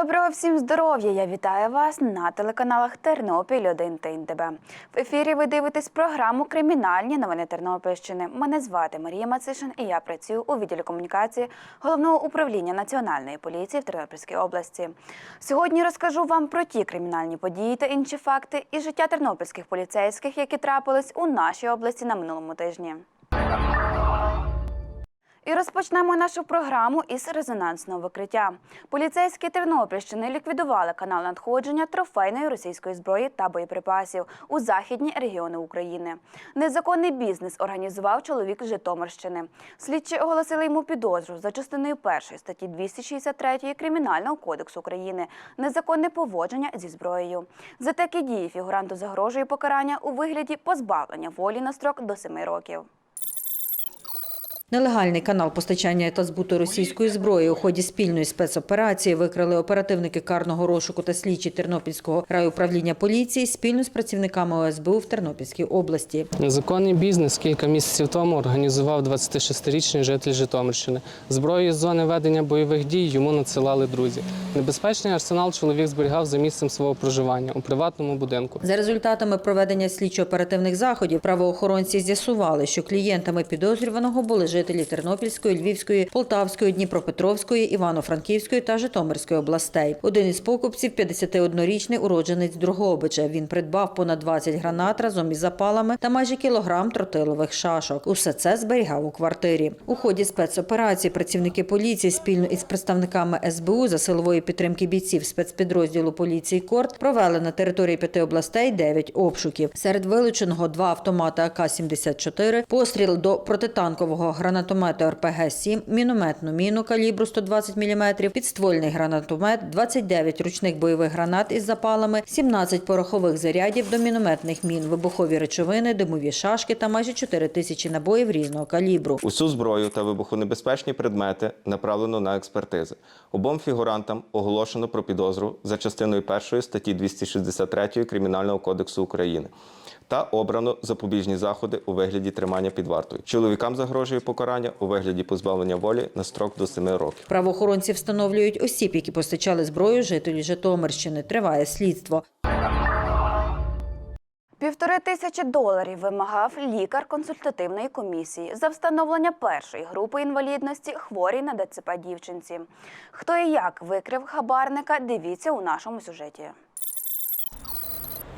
Доброго всім здоров'я! Я вітаю вас на телеканалах Тернопіль 1 та НТБ. В ефірі ви дивитесь програму Кримінальні новини Тернопільщини. Мене звати Марія Мацишин і я працюю у відділі комунікації головного управління Національної поліції в Тернопільській області. Сьогодні розкажу вам про ті кримінальні події та інші факти і життя тернопільських поліцейських, які трапились у нашій області на минулому тижні. І розпочнемо нашу програму із резонансного викриття. Поліцейські Тернопільщини ліквідували канал надходження трофейної російської зброї та боєприпасів у західні регіони України. Незаконний бізнес організував чоловік з Житомирщини. Слідчі оголосили йому підозру за частиною першої статті 263 Кримінального кодексу України незаконне поводження зі зброєю. За такі дії фігуранту загрожує покарання у вигляді позбавлення волі на строк до 7 років. Нелегальний канал постачання та збуту російської зброї у ході спільної спецоперації викрили оперативники карного розшуку та слідчі Тернопільського райуправління поліції спільно з працівниками ОСБУ в Тернопільській області. Незаконний бізнес кілька місяців тому організував 26-річний житель Житомирщини. Зброю з зони ведення бойових дій йому надсилали друзі. Небезпечний арсенал чоловік зберігав за місцем свого проживання у приватному будинку. За результатами проведення слідчо-оперативних заходів правоохоронці з'ясували, що клієнтами підозрюваного були жителі Тернопільської, Львівської, Полтавської, Дніпропетровської, Івано-Франківської та Житомирської областей. Один із покупців – 51-річний уродженець Другобича. Він придбав понад 20 гранат разом із запалами та майже кілограм тротилових шашок. Усе це зберігав у квартирі. У ході спецоперації працівники поліції спільно із представниками СБУ за силової підтримки бійців спецпідрозділу поліції Корт провели на території п'яти областей 9 обшуків. Серед вилученого два автомати АК-74, постріл до протитанкового гранатомету РПГ-7, мінометну міну калібру 120 мм, підствольний гранатомет, 29 ручних бойових гранат із запалами, 17 порохових зарядів до мінометних мін, вибухові речовини, димові шашки та майже 4 тисячі набоїв різного калібру. Усю зброю та вибухонебезпечні предмети направлено на експертизи. Обом фігурантам оголошено про підозру за частиною 1 статті 263 Кримінального кодексу України та обрано запобіжні заходи у вигляді тримання під вартою. Чоловікам загрожує покарання у вигляді позбавлення волі на строк до 7 років. Правоохоронці встановлюють осіб, які постачали зброю жителі Житомирщини. Триває слідство. Півтори тисячі доларів вимагав лікар консультативної комісії за встановлення першої групи інвалідності хворій на ДЦП дівчинці. Хто і як викрив хабарника, дивіться у нашому сюжеті.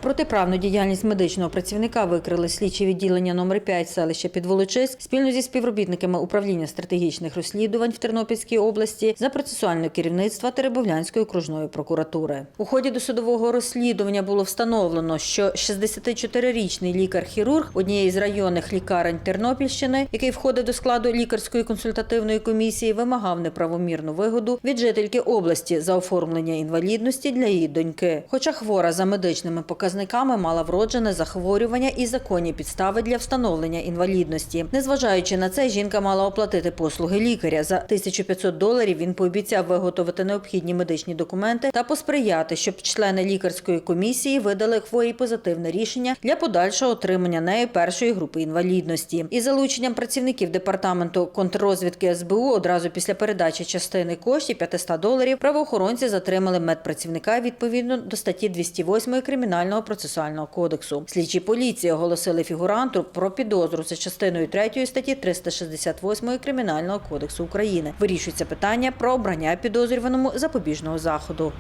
Протиправну діяльність медичного працівника викрили слідчі відділення номер 5 селища Підволочиськ спільно зі співробітниками управління стратегічних розслідувань в Тернопільській області за процесуальне керівництва Теребовлянської окружної прокуратури. У ході досудового розслідування було встановлено, що 64-річний лікар-хірург однієї з районних лікарень Тернопільщини, який входить до складу лікарської консультативної комісії, вимагав неправомірну вигоду від жительки області за оформлення інвалідності для її доньки. Хоча хвора за медичними показниками мала вроджене захворювання і законні підстави для встановлення інвалідності. Незважаючи на це, жінка мала оплатити послуги лікаря. За 1500 доларів він пообіцяв виготовити необхідні медичні документи та посприяти, щоб члени лікарської комісії видали хворій позитивне рішення для подальшого отримання нею першої групи інвалідності. Із залученням працівників департаменту контррозвідки СБУ одразу після передачі частини коштів 500 доларів правоохоронці затримали медпрацівника відповідно до статті 208 кримінального процесуального кодексу. Слідчі поліції оголосили фігуранту про підозру за частиною 3 статті 368 кримінального кодексу України. Вирішується питання про обрання підозрюваному запобіжного заходу.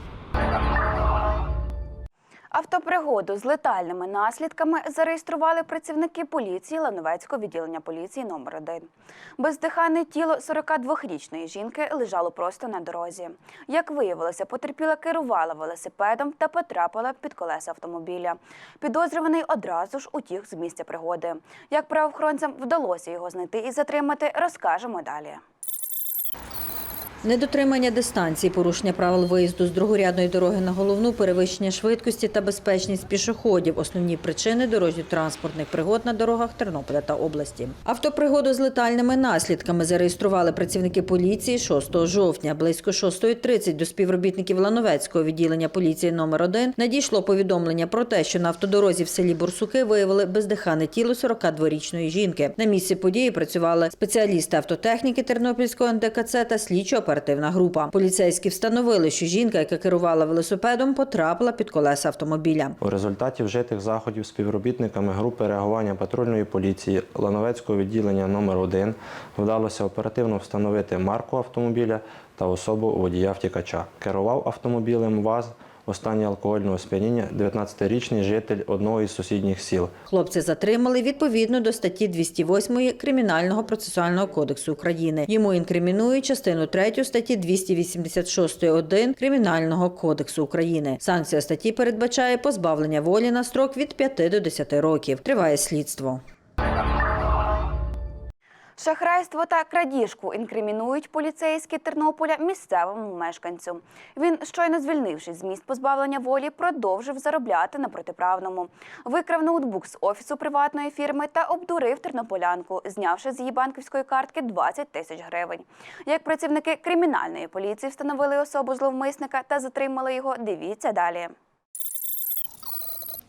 Автопригоду з летальними наслідками зареєстрували працівники поліції Лановецького відділення поліції номер 1 Бездиханне тіло 42-річної жінки лежало просто на дорозі. Як виявилося, потерпіла керувала велосипедом та потрапила під колеса автомобіля. Підозрюваний одразу ж утік з місця пригоди. Як правоохоронцям вдалося його знайти і затримати, розкажемо далі. Недотримання дистанції, порушення правил виїзду з другорядної дороги на головну, перевищення швидкості та безпечність пішоходів – основні причини дорожньо-транспортних пригод на дорогах Тернополя та області. Автопригоду з летальними наслідками зареєстрували працівники поліції 6 жовтня. Близько 6.30 до співробітників Лановецького відділення поліції номер 1 надійшло повідомлення про те, що на автодорозі в селі Бурсуки виявили бездихане тіло 42-річної жінки. На місці події працювали спеціалісти автотехніки Тернопільського НДКЦ та слідчо оперативна група. Поліцейські встановили, що жінка, яка керувала велосипедом, потрапила під колеса автомобіля. У результаті вжитих заходів співробітниками групи реагування патрульної поліції Лановецького відділення номер 1 вдалося оперативно встановити марку автомобіля та особу водія втікача. Керував автомобілем ВАЗ у стані алкогольного сп'яніння 19-річний житель одного із сусідніх сіл. Хлопця затримали відповідно до статті 208 Кримінального процесуального кодексу України. Йому інкримінують частину 3 статті 286.1 Кримінального кодексу України. Санкція статті передбачає позбавлення волі на строк від 5 до 10 років. Триває слідство. Шахрайство та крадіжку інкримінують поліцейські Тернополя місцевому мешканцю. Він, щойно звільнившись з місць позбавлення волі, продовжив заробляти на протиправному. Викрав ноутбук з офісу приватної фірми та обдурив тернополянку, знявши з її банківської картки 20 тисяч гривень. Як працівники кримінальної поліції встановили особу зловмисника та затримали його, дивіться далі.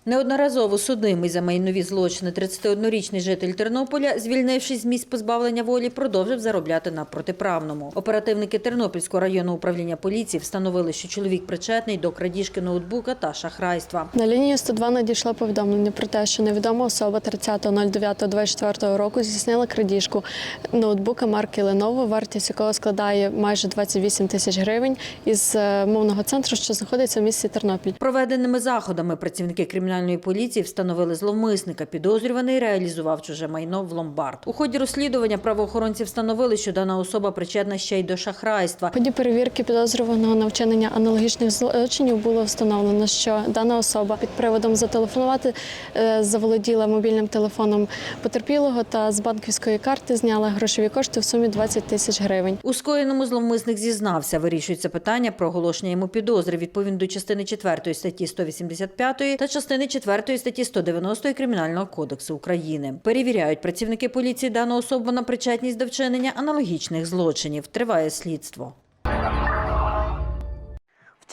Неодноразово судимий за майнові злочини 31-річний житель Тернополя, звільнившись з місць позбавлення волі, продовжив заробляти на протиправному. Оперативники Тернопільського районного управління поліції встановили, що чоловік причетний до крадіжки ноутбука та шахрайства. На лінію 102 надійшло повідомлення про те, що невідома особа 30.09.24 року здійснила крадіжку ноутбука марки Lenovo, вартість якого складає майже 28 тисяч гривень із е, мовного центру, що знаходиться в місті Тернопіль. Проведеними заходами працівники кримінальної поліції встановили зловмисника. Підозрюваний реалізував чуже майно в ломбард. У ході розслідування правоохоронці встановили, що дана особа причетна ще й до шахрайства. Ході перевірки підозрюваного на вчинення аналогічних злочинів було встановлено, що дана особа під приводом зателефонувати е, заволоділа мобільним телефоном потерпілого та з банківської карти зняла грошові кошти в сумі 20 тисяч гривень. У скоєному зловмисник зізнався. Вирішується питання про оголошення йому підозри відповідно до частини 4 статті 185 та частини 4 статті 190 Кримінального кодексу України. Перевіряють працівники поліції дану особу на причетність до вчинення аналогічних злочинів. Триває слідство.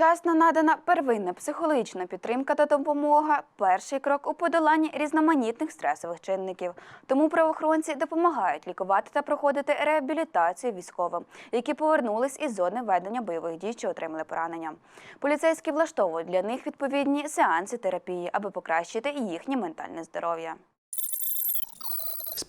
Вчасно надана первинна психологічна підтримка та допомога перший крок у подоланні різноманітних стресових чинників. Тому правоохоронці допомагають лікувати та проходити реабілітацію військовим, які повернулись із зони ведення бойових дій чи отримали поранення. Поліцейські влаштовують для них відповідні сеанси терапії, аби покращити їхнє ментальне здоров'я.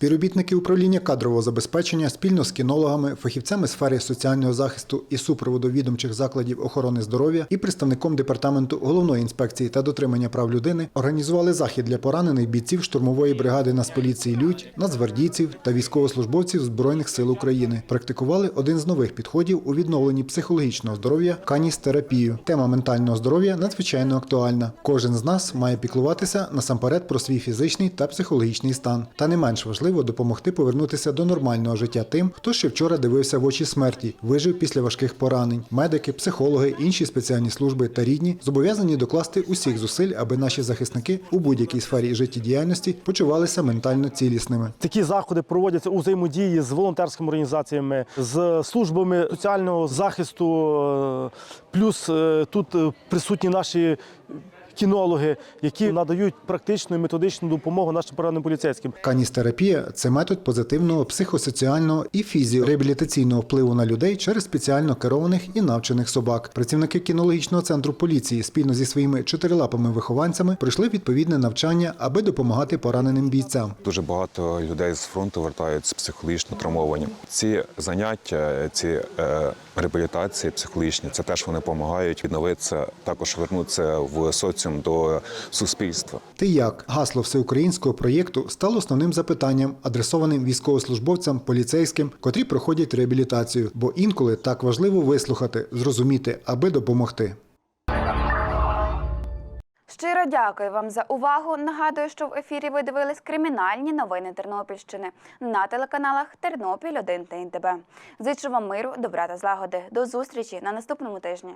Співробітники управління кадрового забезпечення спільно з кінологами, фахівцями сфери соціального захисту і супроводу відомчих закладів охорони здоров'я і представником департаменту головної інспекції та дотримання прав людини організували захід для поранених бійців штурмової бригади Нацполіції Людь, нацгвардійців та військовослужбовців Збройних сил України. Практикували один з нових підходів у відновленні психологічного здоров'я каністерапію. Тема ментального здоров'я надзвичайно актуальна. Кожен з нас має піклуватися насамперед про свій фізичний та психологічний стан. Та не менш важливо допомогти повернутися до нормального життя тим, хто ще вчора дивився в очі смерті, вижив після важких поранень. Медики, психологи, інші спеціальні служби та рідні зобов'язані докласти усіх зусиль, аби наші захисники у будь-якій сфері життєдіяльності почувалися ментально цілісними. Такі заходи проводяться у взаємодії з волонтерськими організаціями, з службами соціального захисту. е, Плюс е, тут е, присутні наші кінологи, які надають практичну і методичну допомогу нашим пораненим поліцейським. Каністерапія це метод позитивного психосоціального і фізіореабілітаційного впливу на людей через спеціально керованих і навчених собак. Працівники кінологічного центру поліції спільно зі своїми чотирилапими вихованцями пройшли відповідне навчання, аби допомагати пораненим бійцям. Дуже багато людей з фронту вертаються психологічно травмовані. Ці заняття, ці е, реабілітації психологічні, це теж вони допомагають відновитися, також вернутися в соціум до суспільства. Ти як гасло всеукраїнського проєкту стало основним запитанням, адресованим військовослужбовцям, поліцейським, котрі проходять реабілітацію, бо інколи так важливо вислухати, зрозуміти, аби допомогти. Щиро дякую вам за увагу. Нагадую, що в ефірі ви дивились кримінальні новини Тернопільщини на телеканалах Тернопіль 1 та НТБ. Зичу вам миру, добра та злагоди. До зустрічі на наступному тижні.